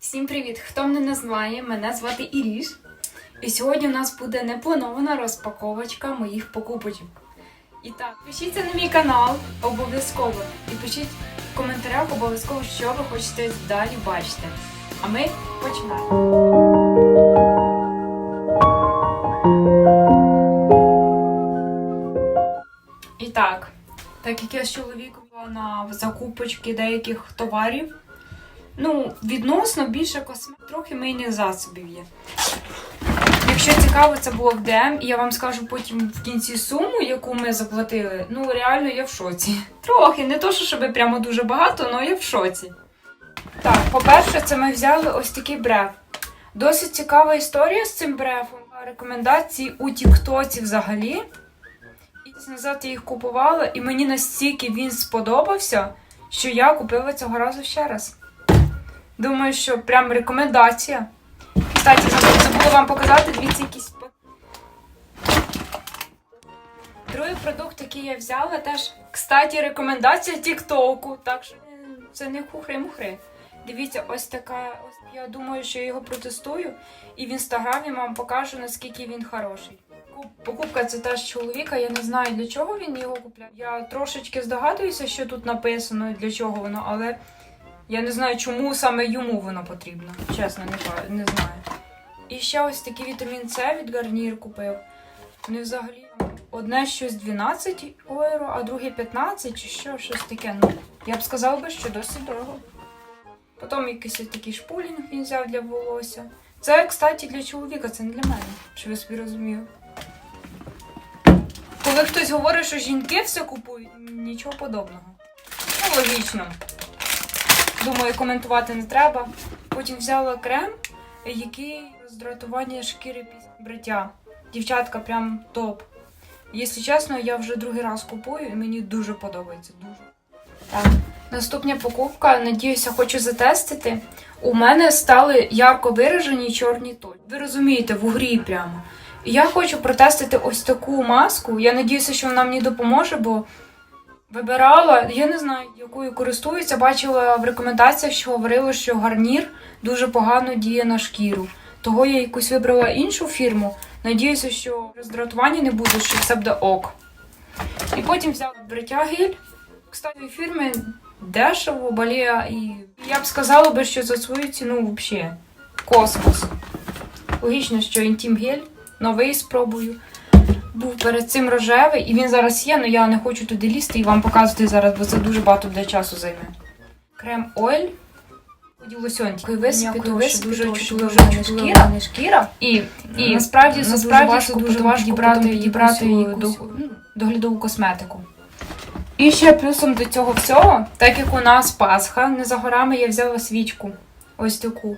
Всім привіт! Хто мене не знає, мене звати Іріш. І сьогодні у нас буде непланована розпаковочка моїх покупочок. І так, пишіться на мій канал обов'язково. І пишіть в коментарях обов'язково, що ви хочете далі бачити. А ми починаємо. І так, так як я з чоловіком на закупочки деяких товарів, ну, відносно більше косметики, трохи мийних засобів є. Якщо цікаво, це було в ДМ, і я вам скажу потім в кінці суму, яку ми заплатили. Ну, реально, я в шоці. Трохи, не то, що щоб прямо дуже багато, але я в шоці. Так, по-перше, це ми взяли ось такий бреф. Досить цікава історія з цим брефом. Рекомендації у Тіктоці взагалі. Місяць назад я їх купувала, і мені настільки він сподобався, що я купила цього разу ще раз. Думаю, що прям рекомендація. Кстати, забула, вам показати, дивіться, якісь. Другий продукт, який я взяла, теж, кстати, рекомендація Тіктоку. Так що е, це не хухри-мухри. Дивіться, ось така. Ось, я думаю, що я його протестую, і в інстаграмі вам покажу, наскільки він хороший. Покупка це теж чоловіка. Я не знаю для чого він його купляє. Я трошечки здогадуюся, що тут написано, для чого воно, але я не знаю, чому саме йому воно потрібно. Чесно, не, не знаю. І ще ось такий вітамін С від Гарнір купив. Вони взагалі одне щось 12 євро, а друге 15 чи що, щось таке. Ну, я б сказала би, що досить дорого. Потім якийсь такий шпулінг він взяв для волосся. Це, кстати, для чоловіка, це не для мене, щоб ви собі розуміли. Коли хтось говорить, що жінки все купують, нічого подобного. Ну, логічно. Думаю, коментувати не треба. Потім взяла крем, який роздратування шкіри після бриття. Дівчатка, прям топ. Якщо чесно, я вже другий раз купую і мені дуже подобається. Дуже. Так. Наступна покупка, надіюся, хочу затестити. У мене стали ярко виражені чорні точки. Ви розумієте, в угрі прямо. Я хочу протестити ось таку маску. Я надіюся, що вона мені допоможе, бо вибирала, я не знаю, якою користуюся. Бачила в рекомендаціях, що говорили, що гарнір дуже погано діє на шкіру. Того я якусь вибрала іншу фірму. Надіюся, що роздратування не буде, що все буде ок. І потім взяла бриття гель. Кстати, фірми дешево, балія, і я б сказала би, що за свою ціну взагалі космос. Логічно, що інтім гель новий спробую. Був перед цим рожевий, і він зараз є, але я не хочу туди лізти і вам показувати зараз, бо це дуже багато для часу займе. Крем Ойл. Лосьонтик. Висипіту, висипіту, дуже чутлива шкіра. шкіра. І, і насправді, насправді дуже це важко дуже важко підібрати якусь, якусь, ну, доглядову косметику. І ще плюсом до цього всього, так як у нас Пасха, не за горами я взяла свічку. Ось таку.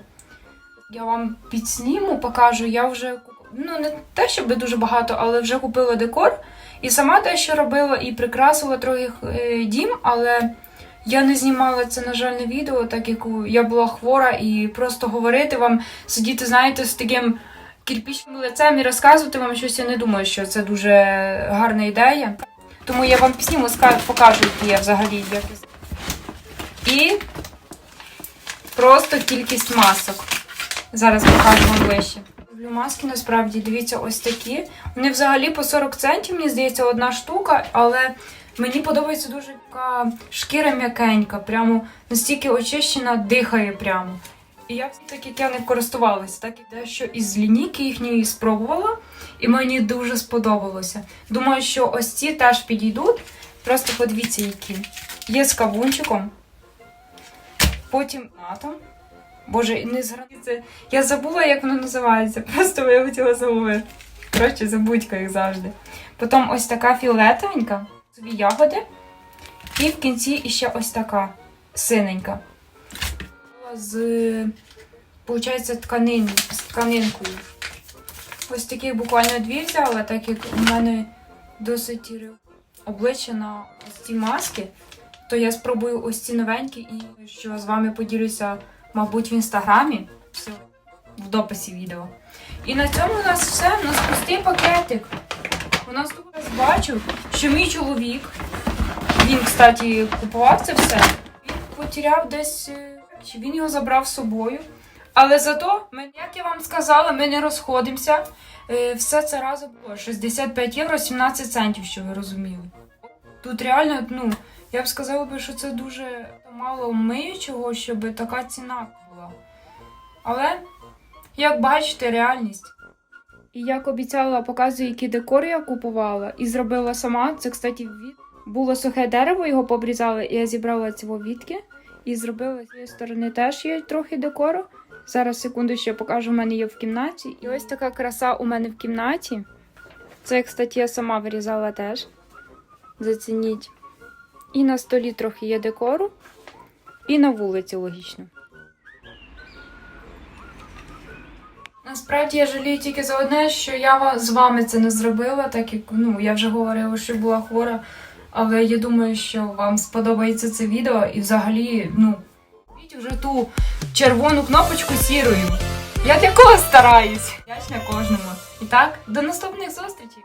Я вам підсніму, покажу. Я вже ну не те, щоб дуже багато, але вже купила декор. І сама те, що робила, і прикрасила трохи е, дім, але я не знімала це, на жаль, на відео, так як я була хвора, і просто говорити вам, сидіти, знаєте, з таким кірпічним лицем і розказувати вам щось, я не думаю, що це дуже гарна ідея. Тому я вам пісніму покажу, які я взагалі якось. І просто кількість масок. Зараз покажу вам ближче. Люблю маски насправді, дивіться, ось такі. Вони взагалі по 40 центів, мені здається, одна штука, але мені подобається дуже така шкіра м'якенька, прямо настільки очищена, дихає прямо. І я так як я не користувалася, так і дещо із лінійки їхньої спробувала, і мені дуже сподобалося. Думаю, що ось ці теж підійдуть. Просто подивіться, які. Є з кавунчиком. Потім атом. Боже, не згадується. Я забула, як воно називається. Просто вилетіла з голови. Коротше, забудька, як завжди. Потім ось така фіолетовенька, собі ягоди. І в кінці іще ось така синенька. З, виходить, тканин, з тканинкою. Ось таких буквально дві взяла, так як у мене досить обличчя на ці маски, то я спробую ось ці новенькі і що з вами поділюся, мабуть, в інстаграмі. Все в дописі відео. І на цьому у нас все. У нас пустий пакетик. У нас тут бачу, що мій чоловік, він, кстати, купував це все. Він потеряв десь, е, чи він його забрав з собою. Але зато, ми, як я вам сказала, ми не розходимося. Е, Все це разом було 65 євро 17 центів, що ви розуміли. Тут реально, ну, я б сказала би, що це дуже мало миючого, щоб така ціна була. Але, як бачите, реальність. І як обіцяла, показую, які декори я купувала і зробила сама. Це, кстати, від... було сухе дерево, його побрізали, і я зібрала ці відки. І зробила з цієї сторони теж є трохи декору. Зараз секунду ще покажу, у мене є в кімнаті. І ось така краса у мене в кімнаті. Це, кстати, я сама вирізала теж. Зацініть. І на столі трохи є декору, і на вулиці логічно. Насправді я жалію тільки за одне, що я з вами це не зробила, так як ну, я вже говорила, що була хвора. Але я думаю, що вам сподобається це відео і взагалі, ну, купіть вже ту червону кнопочку сірою. Я для кого стараюсь? Вдячна кожному. І так, до наступних зустрічей!